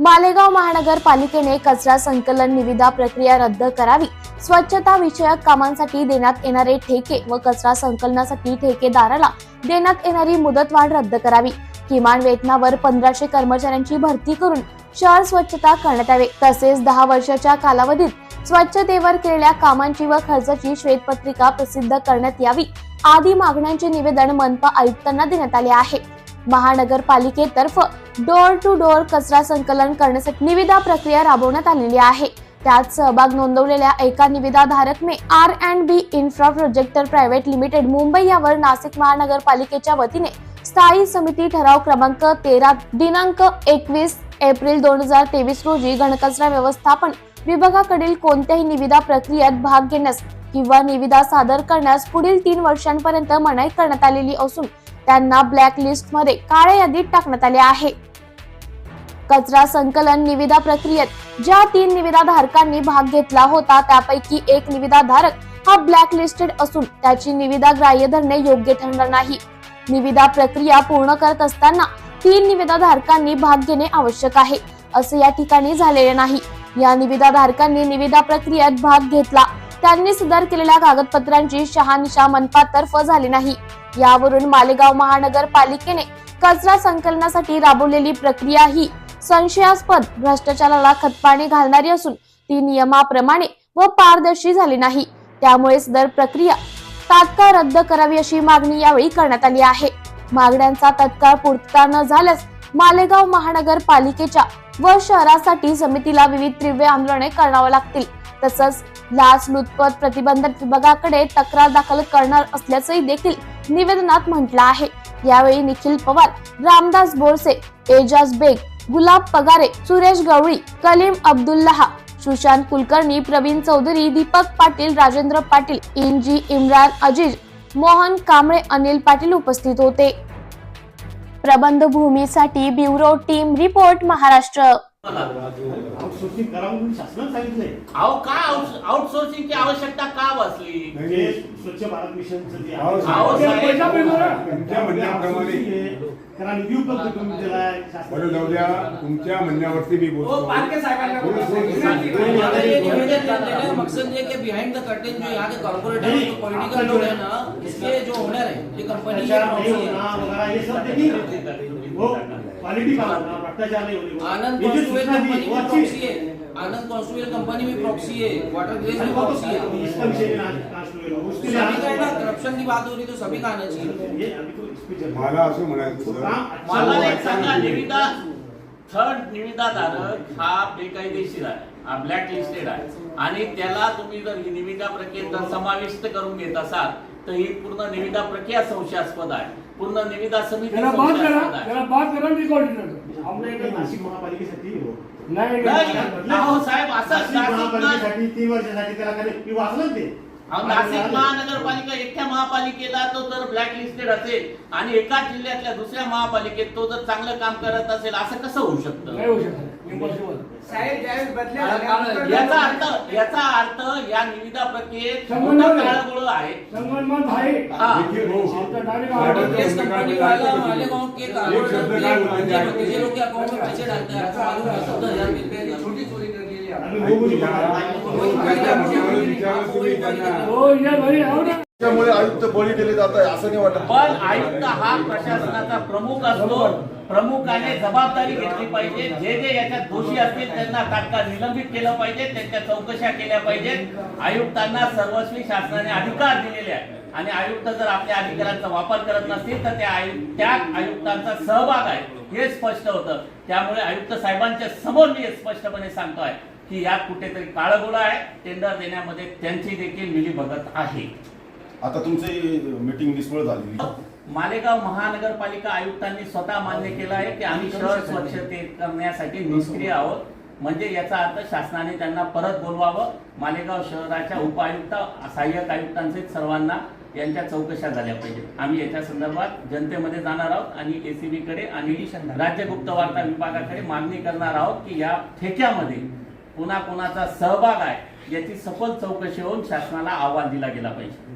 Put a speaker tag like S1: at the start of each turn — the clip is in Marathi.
S1: मालेगाव महानगरपालिकेने कचरा संकलन निविदा प्रक्रिया रद्द करावी. स्वच्छता विषयक कामांसाठी देण्यात येणारे ठेके व कचरा संकलनासाठी ठेकेदाराला देण्यात येणारी मुदतवाढ रद्द करावी. किमान वेतनावर पंधराशे कर्मचाऱ्यांची भरती करून शहर स्वच्छता करण्यात यावे. तसेच दहा वर्षाच्या कालावधीत स्वच्छतेवर केलेल्या कामांची व खर्चाची श्वेतपत्रिका प्रसिद्ध करण्यात यावी. आदी मागण्यांचे निवेदन मनपा आयुक्तांना देण्यात आले आहे. महानगरपालिकेतर्फ डोअर टू डोअर कचरा संकलन करण्यासाठी निविदा प्रक्रिया राबवण्यात आलेली आहे. त्यात सहभाग नोंदवलेल्या एका निविदाधारकने R and B infra projector private limited Mumbai यावर नाशिक महानगरपालिकेच्या वतीने स्थायी समिती ठराव क्रमांक तेरा दिनांक एकवीस एप्रिल दोन हजार तेवीस रोजी घनकचरा व्यवस्थापन विभागाकडील कोणत्याही निविदा प्रक्रियेत भाग घेण्यास किंवा निविदा सादर करण्यास पुढील तीन वर्षांपर्यंत मनाई करण्यात आलेली असून त्यांना ब्लॅक लिस्टमध्ये काळ्या यादीत टाकण्यात आले आहे. कचरा संकलन निविदा प्रक्रियेत ज्या तीन निविदाधारकांनी भाग घेतला होता त्यापैकी एक निविदाधारक हा ब्लॅक लिस्टेड असून त्याची निविदा ग्राह्य धरणे योग्य ठरणार नाही. निविदा प्रक्रिया पूर्ण करत असताना तीन निविदाधारकांनी भाग घेणे आवश्यक आहे असे या ठिकाणी झालेले नाही. या निविदाधारकांनी निविदा प्रक्रियेत भाग घेतला त्यांनी सादर केलेल्या कागदपत्रांची शहानिशा मनपातर्फ झाली नाही. यावरून मालेगाव महानगरपालिकेने कचरा संकलनासाठी राबवलेली प्रक्रिया ही संशयास्पद. भ्रष्टाचाराला खतपाणी घालणारी असून ती नियमाप्रमाणे व पारदर्शी झाली नाही. त्यामुळे सदर प्रक्रिया तात्काळ रद्द करावी अशी मागणी यावेळी करण्यात आली आहे. मागण्यांचा तत्काळ पूर्तता न झाल्यास मालेगाव महानगरपालिकेच्या व शहरासाठी समितीला विविध तीव्र आंदोलने करावं लागतील. तसंच लाच लुचपत प्रतिबंधक विभागाकडे तक्रार दाखल करणार असल्याचंही देखील निवेदनात म्हटलं आहे. यावेळी निखिल पवार रामदास बोरसे एजाज बेग गुलाब पगारे सुरेश गवळी कलीम अब्दुल्लाह सुशांत कुलकर्णी प्रवीण चौधरी दीपक पाटील राजेंद्र पाटील इंजी इम्रान अजीज मोहन कांबळे अनिल पाटील उपस्थित होते. प्रबंध भूमीसाठी bureau team report Maharashtra.
S2: Outsourcing करावं म्हणून शासनानं सांगितलंय.
S3: अहो का आउटसोर्सिंगची आवश्यकता का बसली?
S2: म्हणजे स्वच्छ भारत मिशनचं जे आहे.
S3: अहो, साहेब.
S4: तुमच्या म्हणण्याप्रमाणे.
S2: त्याला निधी उपलब्ध करून दिलाय
S4: बरं जाऊ द्या. तुमच्या म्हणण्यावरती मी
S5: वो
S4: बोलतो.
S5: पार्के विनंती
S4: बोलो.
S5: करू.
S6: हमारा ये निवेदन करने का मकसद ये कि बिहाइंड द कर्टेन जो यहाँ के कॉर्पोरेटर जो पॉलिटिकल लोग है ना इसके जो ओनर है ये कंपनी
S2: भ्रष्टाचार नहीं होना वगैरह ये सब देखिए वो भ्रष्टाचार नहीं होने
S6: आनंद कंपनी
S2: अच्छी
S6: प्रॉक्सी है। आनंद कॉन्स्टुएल कंपनी भी प्रॉक्सी है। वाटर
S2: तो
S6: प्रॉक्सी है।
S2: इसका विषय में
S6: सभी का है ना करप्शन की बात हो रही तो सभी का आना चाहिए।
S4: मला असं म्हणायचं
S3: मला एक
S2: है।
S3: सांगा निविदा थर्ड निविदाधारक हा बेकायदेशीर आहे हा ब्लॅक लिस्टेड आहे. आणि त्याला तुम्ही जर ही निविदा प्रक्रियेत समाविष्ट करून घेत असाल तर ही पूर्ण निविदा प्रक्रिया संशयास्पद आहे पूर्ण निविदा समिती
S5: त्याला बाद करा
S3: संशयास्पद आहे
S5: त्याला बाद करा आणि record करा.
S2: हमने एक नाशिक महापालिकेसाठी हो.
S5: नाही
S3: नाही,
S5: नाही.
S3: अहो साहेब असं
S2: नाशिक
S3: नाशिक मा-
S2: महापालिकेसाठी तीन वर्षासाठी त्याला काय मी वाचलं ते
S3: नाशिक महानगरपालिका एकट्या महापालिकेला तो जर ब्लॅक लिस्टेड असेल आणि एकाच जिल्ह्यातल्या दुसऱ्या महापालिकेत तो जर चांगलं काम करत असेल असं कसं होऊ शकतं? याचा. अर्थ याचा अर्थ या निविदा प्रक्रियेत. काळगोळ आहे.
S4: एक
S7: छोटी चोरी
S8: त्यामुळे आयुक्त बळी दिले जात आहे असं नाही वाटत.
S3: पण आयुक्त हा प्रशासनाचा प्रमुख असतो. प्रमुखाने जबाबदारी घेतली पाहिजे. जे जे याच्यात दोषी असतील त्यांना तात्काळ निलंबित केलं पाहिजे. त्यांच्या चौकशा केल्या पाहिजेत. आयुक्तांना सर्वस्वी शासनाने अधिकार दिलेले आहे आणि आयुक्त जर आपल्या अधिकारांचा वापर करत नसतील तर त्या त्या आयुक्तांचा सहभाग आहे हे स्पष्ट होतं. त्यामुळे आयुक्त साहेबांच्या समोर मी हे स्पष्टपणे सांगतोय. की यात कुठेतरी काळगोळ आहे टेंडर देण्यामध्ये त्यांची देखील मिलीभगत आहे.
S8: आता तुमची मीटिंग निष्फळ झालेली.
S3: मालेगाव महानगरपालिका आयुक्तांनी स्वतः मान्य केलं आहे की आम्ही शहर स्वच्छते करण्यासाठी निष्क्रिय आहोत. म्हणजे याचा अर्थ शासनाने त्यांना परत बोलवावं. मालेगाव शहराच्या उपायुक्त सहाय्यक आयुक्तांसहित सर्वांना यांच्या चौकशा झाल्या पाहिजेत. आम्ही याच्या संदर्भात जनतेमध्ये जाणार आहोत आणि एसीबी कडे आणि राज्य गुप्त वार्ता विभागाकडे मागणी करणार आहोत की या ठेक्यामध्ये कुणाकुणाचा सहभाग आहे याची सखोल चौकशी होऊन शासनाला आव्हान दिला गेला पाहिजे.